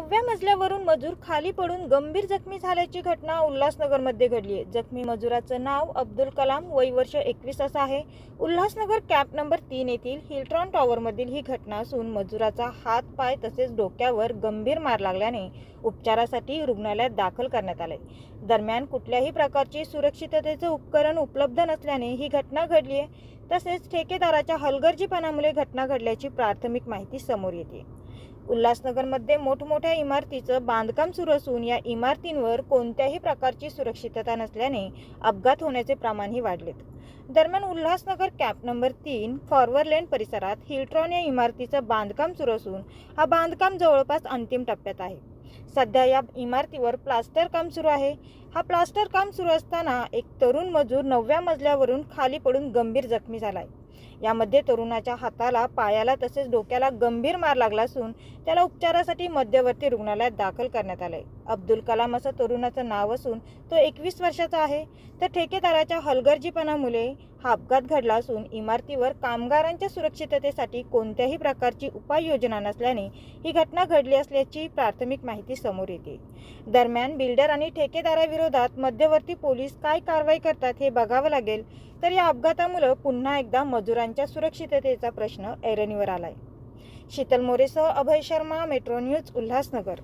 नवव्या मजल्यावरून मजूर खाली पडून गंभीर जखमी झाल्याची घटना उल्हासनगरमध्ये घडली आहे. जखमी मजुराचं नाव अब्दुल कलाम वय वर्ष एकवीस असं आहे. उल्हासनगर कॅप नंबर तीन येथील हिलट्रॉन टॉवरमधील ही घटना असून मजुराचा हात पाय तसेच डोक्यावर गंभीर मार लागल्याने उपचारासाठी रुग्णालयात दाखल करण्यात आले दरम्यान कुठल्याही प्रकारची सुरक्षिततेचे उपकरण उपलब्ध नसल्याने ही घटना घडली आहे. तसेच ठेकेदाराच्या हलगर्जीपणामुळे घटना घडल्याची प्राथमिक माहिती समोर येते. उल्हासनगरमध्ये मोठमोठ्या इमारतीचं बांधकाम सुरू असून या इमारतींवर कोणत्याही प्रकारची सुरक्षितता नसल्याने अपघात होण्याचे प्रमाणही वाढलेत. दरम्यान उल्हासनगर कॅम्प नंबर तीन फॉरवर्ड लेन परिसरात हिलट्रॉन या इमारतीचं बांधकाम सुरू असून हा बांधकाम जवळपास अंतिम टप्प्यात आहे. सध्या या इमारतीवर प्लास्टर काम सुरू आहे. हा प्लास्टर काम सुरू असताना एक तरुण मजूर नवव्या मजल्यावरून खाली पडून गंभीर जखमी झाला आहे यामध्ये तरुणाच्या हाताला पायाला तसेच डोक्याला गंभीर मार लागला असून त्याला उपचारासाठी मध्यवर्ती रुग्णालयात दाखल करण्यात आले अब्दुल कलाम असं तरुणाचं नाव असून तो एकवीस वर्षाचा आहे. तर ठेकेदाराच्या हलगर्जीपणामुळे हा अपघात घडला असून इमारतीवर कामगारांच्या सुरक्षिततेसाठी कोणत्याही प्रकारची उपाययोजना नसल्याने ही घटना घडली असल्याची प्राथमिक माहिती समोर येते. दरम्यान बिल्डर आणि ठेकेदाराविरोधात मध्यवर्ती पोलीस काय कारवाई करतात हे बघावं लागेल. तर या अपघातामुळे पुन्हा एकदा मजुरांच्या सुरक्षिततेचा प्रश्न ऐरणीवर आलाय. शीतल मोरेसह अभय शर्मा मेट्रो न्यूज उल्हासनगर.